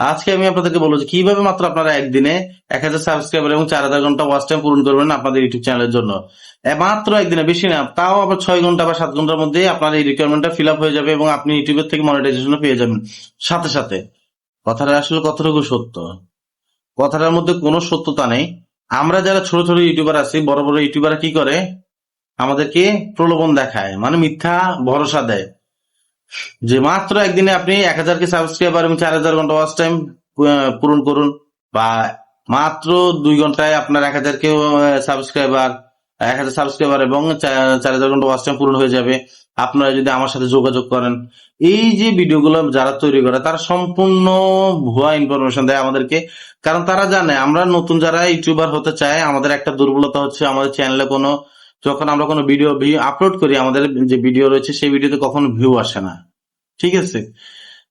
আজকে আমি আপনাদেরকে বলব যে কীভাবে মাত্র আপনারা একদিনে এক হাজার সাবস্ক্রাইবার এবং চার হাজার ঘণ্টা ওয়াচ টাইম পূরণ করবেন আপনাদের ইউটিউব চ্যানেলের জন্য। মাত্র একদিনে, বেশি না, তাও আবার ছয় ঘণ্টা বা সাত ঘণ্টার মধ্যে আপনার এই রিকোয়ারমেন্টটা ফিল আপ হয়ে যাবে এবং আপনি ইউটিউবের থেকে মনিটাইজেশন পেয়ে যাবেন। সাথে সাথে, কথাটা আসলে কতটুকু সত্য? কথাটার মধ্যে কোনো সত্যতা নেই। আমরা যারা ছোট ছোট ইউটিউবার আছি, বড় বড় ইউটিউবার কি করে? আমাদেরকে প্রলোভন দেখায় মানে মিথ্যা ভরসা দেয়। যে মাত্র একদিনে আপনি এক হাজার কে সাবস্ক্রাইবার এবং চার হাজার ঘণ্টা ওয়াচ টাইম পূরণ করুন বা মাত্র দুই ঘন্টায় আপনার এক হাজার কেউ সাবস্ক্রাইবার এক হাজার সাবস্ক্রাইবার এবং চার হাজার ঘণ্টা ওয়াচ টাইম পূরণ হয়ে যাবে। আপনারা যদি আমার সাথে যোগাযোগ করেন, এই যে ভিডিওগুলো যারা তৈরি করে, তারা সম্পূর্ণ ভুয়া ইনফরমেশন দেয় আমাদেরকে। কারণ তারা জানে, আমরা নতুন যারা ইউটিউবার হতে চায়, আমাদের একটা দুর্বলতা হচ্ছে আমাদের চ্যানেলে কোনো যখন আমরা কোনো ভিডিও আপলোড করি, আমাদের যে ভিডিও রয়েছে, সেই ভিডিওতে কখনো ভিউ আসে না। ঠিক আছে?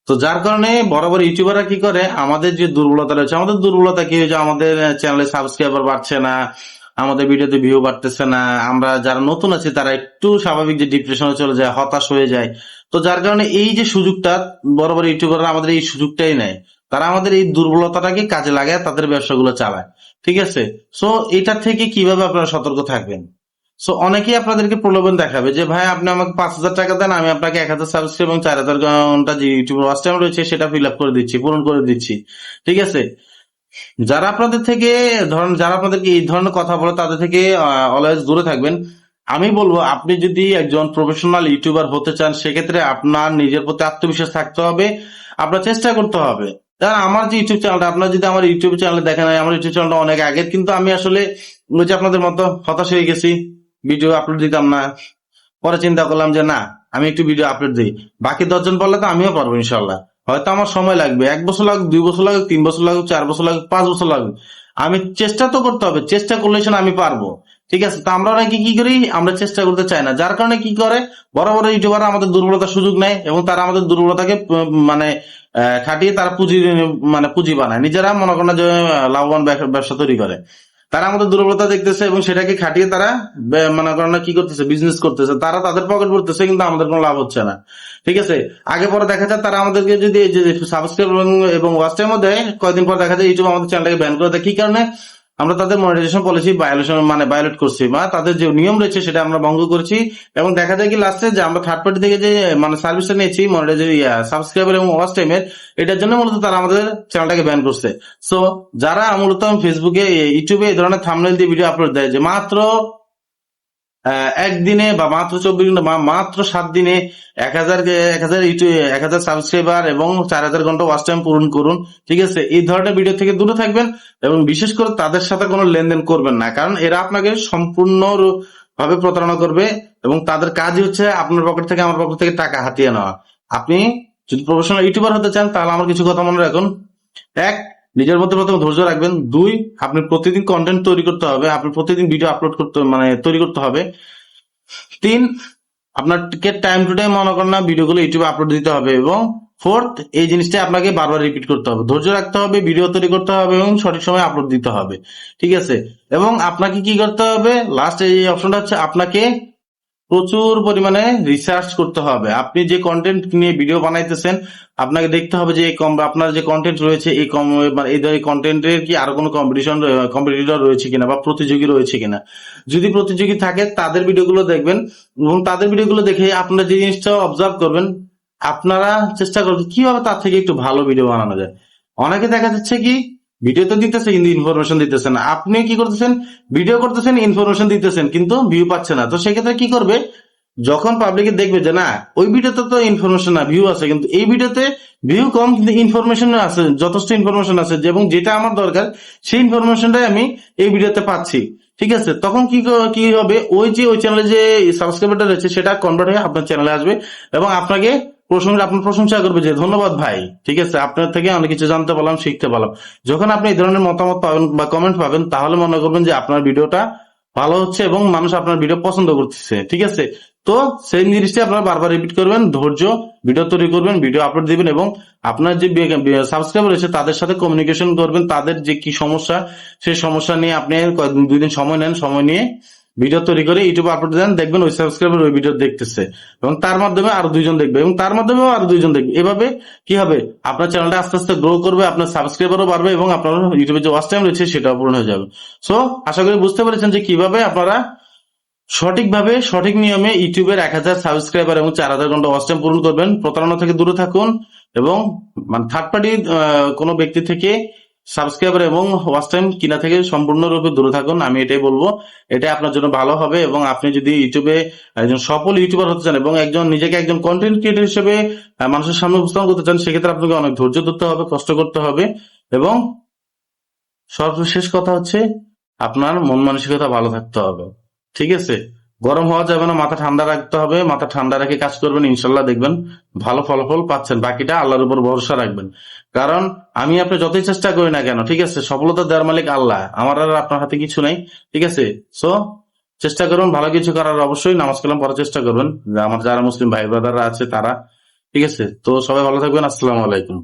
তো যার কারণে বড় বড় ইউটিউবাররা কি করে? আমাদের যে দুর্বলতা রয়েছে, আমাদের দুর্বলতা কি হয়েছে? আমাদের চ্যানেলে সাবস্ক্রাইবার বাড়ছে না, আমাদের ভিডিওতে ভিউ বাড়তেছে না, আমরা যারা নতুন আছি, তারা একটু স্বাভাবিক যে ডিপ্রেশনে চলে যায়, হতাশ হয়ে যায়। তো যার কারণে এই যে সুযোগটা বড় বড় ইউটিউবাররা আমাদের এই সুযোগটাই নেয়। তারা আমাদের এই দুর্বলতাটাকে কাজে লাগায়, তাদের ব্যবসাগুলো চালায়। ঠিক আছে? সো এটা থেকে কীভাবে আপনারা সতর্ক থাকবেন? সো অনেকেই আপনাদেরকে প্রলোভন দেখাবে যে, ভাই, আপনি আমাকে পাঁচ হাজার টাকা দেন, আমি আপনাকে এক হাজার সাবস্ক্রাইব এবং চার হাজার ঘণ্টা যে ইউটিউব ওয়াচ টাইম রয়েছে, সেটা ফিল আপ করে দিচ্ছি, পূরণ করে দিচ্ছি। ঠিক আছে? যারা আপনাদের থেকে, ধরেন, যারা আপনাদেরকে এই ধরনের কথা বলে, তাদের থেকে অলওয়েজ দূরে থাকবেন। আমি বলব, আপনি যদি একজন প্রফেশনাল ইউটিউবার হতে চান, সেক্ষেত্রে আপনার নিজের প্রতি আত্মবিশ্বাস থাকতে হবে, আপনার চেষ্টা করতে হবে। কারণ আমার যে ইউটিউব চ্যানেলটা আপনার যদি আমার ইউটিউব চ্যানেলে দেখেন, আমার ইউটিউব চ্যানেলটা অনেক আগের, কিন্তু আমি আসলে আপনাদের মতো হতাশ হয়ে গেছি। ভিডিও আপলোড দিতাম না। পরে চিন্তা করলাম যে, না, আমি একটু ভিডিও আপলোড দিই। বাকি দশজন পারলে তো আমিও পারব ইনশাল্লাহ হয়তো আমার সময় লাগবে। এক বছর লাগুক, দুই বছর লাগুক, তিন বছর লাগুক, চার বছর লাগুক, পাঁচ বছর লাগুক। আমি চেষ্টা তো করতে হবে। চেষ্টা করলে আমি পারব। ঠিক আছে? তো আমরা নাকি কি করি? আমরা চেষ্টা করতে চাই না। যার কারণে কি করে? বড় বড় ইউটিউবার আমাদের দুর্বলতার সুযোগ নেয় এবং তারা আমাদের দুর্বলতাকে মানে খাটিয়ে তারা পুঁজি মানে পুঁজি বানায়। নিজেরা মনে করেন যে, লাভবান ব্যবসা তৈরি করে। তারা আমাদের দুর্বলতা দেখতেছে এবং সেটাকে খাটিয়ে তারা মনে করেন কি করতেছে বিজনেস করতেছে। তারা তাদের পকেট ভরতেছে, কিন্তু আমাদের কোনো লাভ হচ্ছে না। ঠিক আছে? আগে পরে দেখা যায় তারা আমাদেরকে যদি সাবস্ক্রাইব এবং ওয়াচ টাইমও দেয়, কয়েকদিন পর দেখা যায়, ইউটিউব আমাদের চ্যানেলটাকে ব্যান করে দেয়। কি কারণে? আমরা তাদের মনিটাইজেশন পলিসি ভায়োলেশন মানে ভায়োলেট করছি বা তাদের যে নিয়ম রয়েছে সেটা আমরা ভঙ্গ করছি এবং দেখা যায় কি লাস্টে যে আমরা থার্ড পার্টি থেকে যে মানে সার্ভিসটা নিয়েছি মনিটাইজেশন সাবস্ক্রাইবার এবং ওয়াচ টাইমের এটার জন্য মূলত তারা আমাদের চ্যানেলটাকে ব্যান করছে। সো যারা মূলত ফেসবুকে ইউটিউবে এই ধরনের থামনেল দিয়ে ভিডিও আপলোড দেয়, যে মাত্র একদিনে বা মাত্র চব্বিশ ঘণ্টা মাত্র সাত দিনে এক হাজার এক হাজার এক হাজার সাবস্ক্রাইবার এবং চার হাজার ঘণ্টা ওয়াচ টাইম পূরণ করুন, ঠিক আছে? এই ধরনের ভিডিও থেকে দূরে থাকবেন এবং বিশেষ করে তাদের সাথে কোনো লেনদেন করবেন না, কারণ এরা আপনাকে সম্পূর্ণ ভাবে প্রতারণা করবে এবং তাদের কাজই হচ্ছে আপনার পকেট থেকে আমার পকেট থেকে টাকা হাতিয়ে নেওয়া। আপনি যদি প্রফেশনাল ইউটিউবার হতে চান, তাহলে আমার কিছু কথা মনে রাখুন। এক নিজের মধ্যে প্রথমে ধৈর্য রাখবেন। দুই, আপনি প্রতিদিন কন্টেন্ট তৈরি করতে হবে। আপনি প্রতিদিন ভিডিও আপলোড করতে মানে তৈরি করতে হবে। তিন আপনার টাইম টু টাইম মনে করেন না ভিডিওগুলো ইউটিউবে আপলোড দিতে হবে এবং ফোর্থ এই জিনিসটা আপনাকে বারবার রিপিট করতে হবে। ধৈর্য রাখতে হবে ভিডিও তৈরি করতে হবে এবং সঠিক সময় আপলোড দিতে হবে। ঠিক আছে? এবং আপনাকে কি করতে হবে? লাস্ট এই অপশনটা হচ্ছে আপনাকে প্রচুর পরিমাণে রিসার্চ করতে হবে। আপনি যে কন্টেন্ট নিয়ে ভিডিও বানাইতেছেন, আপনাকে দেখতে হবে যে কম আপনার যে কন্টেন্ট রয়েছে, এই কম মানে এই ধরনের কন্টেন্টের কি আর কোনো কম্পিটিশন কম্পিটিটর রয়েছে কিনা বা প্রতিযোগী রয়েছে কিনা। যদি প্রতিযোগী থাকে, তাদের ভিডিওগুলো দেখবেন এবং তাদের ভিডিওগুলো দেখে আপনারা যে জিনিসটা অবজার্ভ করবেন, আপনারা চেষ্টা করবেন কীভাবে তার থেকে একটু ভালো ভিডিও বানানো যায়। অনেকে দেখা যাচ্ছে কি ভিডিও তো দিতেছে, কিন্তু ইনফরমেশন দিতেছে না। আপনি কি করতেছেন? ভিডিও করতেছেন ইনফরমেশন দিতেছেন, কিন্তু ভিউ পাচ্ছে না। তো সেক্ষেত্রে কি করবে? যখন পাবলিকে দেখবে যে, না, ওই ভিডিওতে তো ইনফরমেশন না ভিউ আছে। কিন্তু এই ভিডিওতে ভিউ কম, কিন্তু ইনফরমেশন আছে, যথেষ্ট ইনফরমেশন আছে এবং যেটা আমার দরকার, সেই ইনফরমেশনটাই আমি এই ভিডিওতে পাচ্ছি। ঠিক আছে? তখন কি কি হবে? ওই যে, ওই চ্যানেলে যে সাবস্ক্রাইবারটা রয়েছে, সেটা কনভার্ট হয়ে আপনার চ্যানেলে আসবে এবং আপনাকে প্রশংসা, আপনার প্রশংসা করবে যে, ধন্যবাদ ভাই, ঠিক আছে, আপনার থেকে অনেক কিছু জানতে পারলাম, শিখতে পারলাম। যখন আপনি এই ধরনের মতামত পাবেন বা কমেন্ট পাবেন, তাহলে মনে করবেন যে, আপনার ভিডিওটা ভালো হচ্ছে এবং মানুষ আপনার ভিডিও পছন্দ করতেছে, ঠিক আছে? তো সেই জিনিসটা আপনারা বারবার রিপিট করবেন, ধৈর্য, ভিডিও তৈরি করবেন, ভিডিও আপলোড দিবেন এবং আপনার যে সাবস্ক্রাইবার রয়েছে, তাদের সাথে কমিউনিকেশন করবেন, তাদের যে কি সমস্যা সেই সমস্যা নিয়ে আপনি দুই দিন সময় নেন, সময় নিয়ে ভিডিও তৈরি করে ইউটিউবে আপলোড দেন, দেখবেন ওই সাবস্ক্রাইবার ওই ভিডিও দেখতেছে। এবং তার মাধ্যমে আরও দুইজন দেখবে। এবং তার মাধ্যমেও আরও দুইজন দেখবে। এভাবে কি হবে? আপনার চ্যানেলটা আস্তে আস্তে গ্রো করবে, আপনার সাবস্ক্রাইবারও বাড়বে এবং আপনার ইউটিউবে যে ওয়াচ টাইম রয়েছে সেটাও পূরণ হয়ে যাবে। সো আশা করি বুঝতে পেরেছেন যে কীভাবে আপনারা সঠিকভাবে, সঠিক নিয়মে ইউটিউবের এক হাজার সাবস্ক্রাইবার এবং চার হাজার ঘণ্টা ওয়াচ টাইম পূরণ করবেন। প্রতারণা থেকে দূরে থাকুন এবং মানে থার্ড পার্টি কোনো ব্যক্তি থেকে সাবস্ক্রাইবার এবং ওয়াচ টাইম কিনা থেকে সম্পূর্ণরূপে দূরে থাকুন, আমি এটাই বলব। এটা আপনার জন্য ভালো হবে এবং আপনি যদি ইউটিউবে একজন সফল ইউটিউবার হতে চান এবং একজন নিজেকে একজন কন্টেন্ট ক্রিয়েটর হিসেবে মানুষের সামনে উপস্থাপন করতে চান, সেক্ষেত্রে আপনাকে অনেক ধৈর্য ধরতে হবে, কষ্ট করতে হবে এবং সর্বশেষ কথা হচ্ছে, আপনার মন মানসিকতা ভালো থাকতে হবে। ঠিক আছে? গরম হওয়া যাবে না, মাথা ঠান্ডা রাখতে হবে, মাথা ঠান্ডা রেখে কাজ করবেন ইনশাল্লাহ দেখবেন ভালো ফলাফল পাচ্ছেন, বাকিটা আল্লাহর উপর ভরসা রাখবেন। কারণ আমি আপনি যতই চেষ্টা করি না কেন, ঠিক আছে, সফলতা দেওয়ার মালিক আল্লাহ, আমার আর আপনার হাতে কিছু নাই, ঠিক আছে? সো চেষ্টা করুন, ভালো কিছু করার অবশ্যই, নামাজ কালাম পড়ার চেষ্টা করবেন আমার যারা মুসলিম ভাই ব্রাদাররা আছে তারা, ঠিক আছে? তো সবাই ভালো থাকবেন, আসসালামু আলাইকুম।